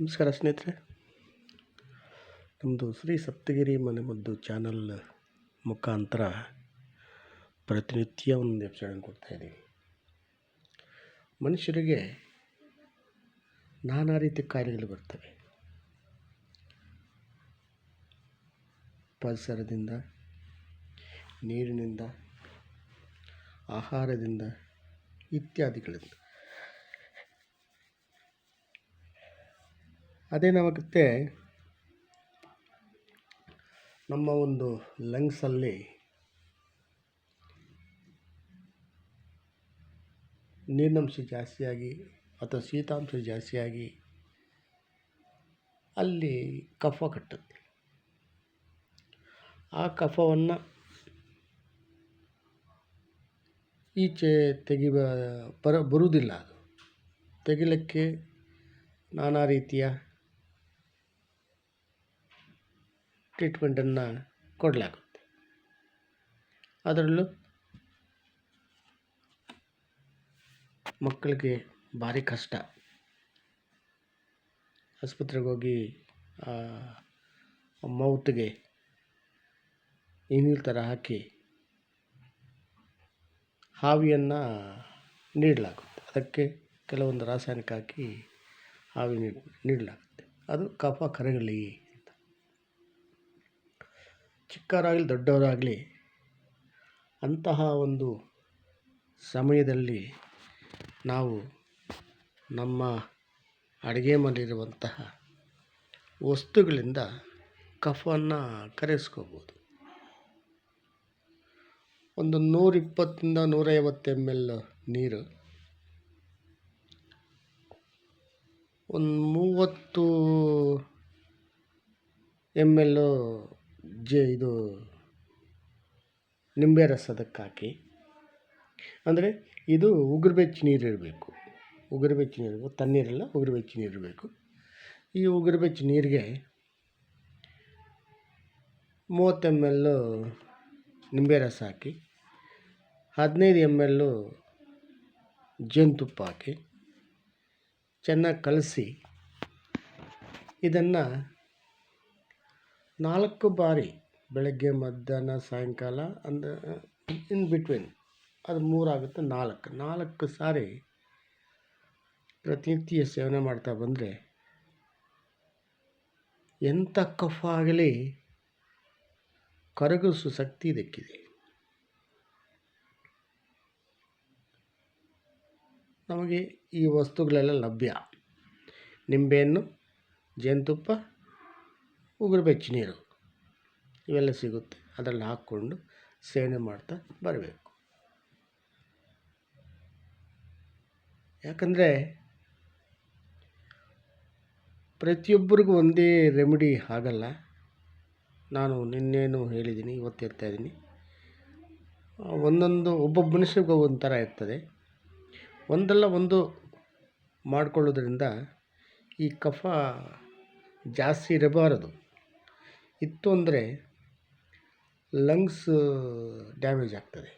ನಮಸ್ಕಾರ ಸ್ನೇಹಿತರೆ. ನಮ್ಮದು ಶ್ರೀ ಸಪ್ತಗಿರಿ ಮನೆಮದ್ದು ಚಾನಲ್ ಮುಖಾಂತರ ಪ್ರತಿನಿತ್ಯ ಒಂದು ಯೋಚನೆ ಕೊಡ್ತಾ ಇದ್ದೀವಿ. ಮನುಷ್ಯರಿಗೆ ನಾನಾ ರೀತಿ ಕಾಯಿಲೆಗಳು ಬರ್ತವೆ. ಪರಿಸರದಿಂದ, ನೀರಿನಿಂದ, ಆಹಾರದಿಂದ ಇತ್ಯಾದಿಗಳಿಂದ. ಅದೇನಾಗುತ್ತೆ ನಮ್ಮ ಒಂದು ಲಂಗ್ಸಲ್ಲಿ ನೀರಿನಂಶ ಜಾಸ್ತಿಯಾಗಿ ಅಥವಾ ಶೀತಾಂಶ ಜಾಸ್ತಿಯಾಗಿ ಅಲ್ಲಿ ಕಫ ಕಟ್ಟುತ್ತೆ. ಆ ಕಫವನ್ನು ಈಚೆ ತೆಗಿಬ ಬರ ಬರುವುದಿಲ್ಲ ಅದು. ತೆಗಿಲಿಕ್ಕೆ ನಾನಾ ರೀತಿಯ ಟ್ರೀಟ್ಮೆಂಟನ್ನು ಕೊಡಲಾಗುತ್ತೆ. ಅದರಲ್ಲೂ ಮಕ್ಕಳಿಗೆ ಭಾರಿ ಕಷ್ಟ. ಆಸ್ಪತ್ರೆಗೆ ಹೋಗಿ ಮೌತ್ಗೆ ಇನ್ನಿಲ್ ಥರ ಹಾಕಿ ಹಾವಿಯನ್ನು ನೀಡಲಾಗುತ್ತೆ. ಅದಕ್ಕೆ ಕೆಲವೊಂದು ರಾಸಾಯನಿಕ ಹಾಕಿ ಹಾವಿ ನೀಡಲಾಗುತ್ತೆ. ಅದು ಕಫ ಕರಗಲಿ ಚಿಕ್ಕವರಾಗಲಿ ದೊಡ್ಡವರಾಗಲಿ ಅಂತಹ ಒಂದು ಸಮಯದಲ್ಲಿ ನಾವು ನಮ್ಮ ಅಡುಗೆ ಮನೆಯಲ್ಲಿರುವಂತಹ ವಸ್ತುಗಳಿಂದ ಕಫವನ್ನು ಕರಗಿಸ್ಕೋಬೋದು ಒಂದು ನೂರಿಪ್ಪತ್ತರಿಂದ ನೂರೈವತ್ತು ಎಂ ಎಲ್ ನೀರು, ಒಂದು ಮೂವತ್ತು ಎಂ ಎಲ್ಲು ಜೆ ಇದು ನಿಂಬೆ ರಸ ಅದಕ್ಕೆ ಹಾಕಿ ಅಂದರೆ ಇದು ಉಗುರು ಬೆಚ್ಚ ನೀರು ಇರಬೇಕು. ಉಗುರು ಬೆಚ್ಚ ನೀರು ತಣ್ಣೀರಲ್ಲ, ಉಗುರು ಬೆಚ್ಚ ನೀರು ಇರಬೇಕು. ಈ ಉಗುರು ಬೆಚ್ಚ ನೀರಿಗೆ ಮೂವತ್ತು ಎಂ ಎಲ್ಲು ನಿಂಬೆ ರಸ ಹಾಕಿ, ಹದಿನೈದು ಎಂ ಎಲ್ಲು ಜೇನುತುಪ್ಪ ಹಾಕಿ, ಚೆನ್ನಾಗಿ ಕಲಸಿ, ಇದನ್ನು ನಾಲ್ಕು ಬಾರಿ ಬೆಳಗ್ಗೆ, ಮಧ್ಯಾಹ್ನ, ಸಾಯಂಕಾಲ ಅಂದರೆ ಇನ್ ಬಿಟ್ವೀನ್ ಅದು ಮೂರಾಗುತ್ತೆ ನಾಲ್ಕು. ನಾಲ್ಕು ಸಾರಿ ಪ್ರತಿನಿತ್ಯ ಸೇವನೆ ಮಾಡ್ತಾ ಬಂದರೆ ಎಂಥ ಕಫ ಆಗಲಿ ಕರಗಿಸು ಶಕ್ತಿ ಇದಕ್ಕಿದೆ. ನಮಗೆ ಈ ವಸ್ತುಗಳೆಲ್ಲ ಲಭ್ಯ. ನಿಂಬೆಹಣ್ಣು, ಜೇನುತುಪ್ಪ ಉಗುರು ಬೆಚ್ಚ ನೀರು ಇವೆಲ್ಲ ಸಿಗುತ್ತೆ. ಅದರಲ್ಲಿ ಹಾಕ್ಕೊಂಡು ಸೇವನೆ ಮಾಡ್ತಾ ಬರಬೇಕು. ಯಾಕಂದರೆ ಪ್ರತಿಯೊಬ್ಬರಿಗೂ ಒಂದೇ ರೆಮಿಡಿ ಆಗಲ್ಲ. ನಾನು ನಿನ್ನೇನು ಹೇಳಿದ್ದೀನಿ, ಇವತ್ತು ಇದ್ದೀನಿ. ಒಂದೊಂದು, ಒಬ್ಬೊಬ್ಬ ಮನುಷ್ಯರಿಗೂ ಒಂಥರ ಇರ್ತದೆ. ಒಂದಲ್ಲ ಒಂದು ಮಾಡಿಕೊಳ್ಳೋದ್ರಿಂದ ಈ ಕಫ ಜಾಸ್ತಿ ಇರಬಾರದು. ಇತ್ತು ಅಂದರೆ ಲಂಗ್ಸ್ ಡ್ಯಾಮೇಜ್ ಆಗ್ತದೆ.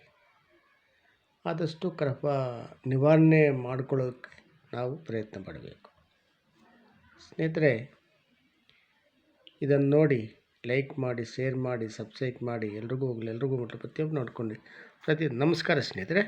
ಆದಷ್ಟು ಕಫ ನಿವಾರಣೆ ಮಾಡ್ಕೊಳ್ಳೋಕ್ಕೆ ನಾವು ಪ್ರಯತ್ನ ಪಡಬೇಕು. ಸ್ನೇಹಿತರೆ, ಇದನ್ನು ನೋಡಿ, ಲೈಕ್ ಮಾಡಿ, ಶೇರ್ ಮಾಡಿ, ಸಬ್ಸ್ಕ್ರೈಬ್ ಮಾಡಿ, ಎಲ್ರಿಗೂ ಹೋಗಲಿ, ಎಲ್ರಿಗೂ ಮುಟ್ಲಿ ಪ್ರತಿಯೊಬ್ಬರು ನೋಡ್ಕೊಂಡು ಪ್ರತಿ ನಮಸ್ಕಾರ ಸ್ನೇಹಿತರೆ.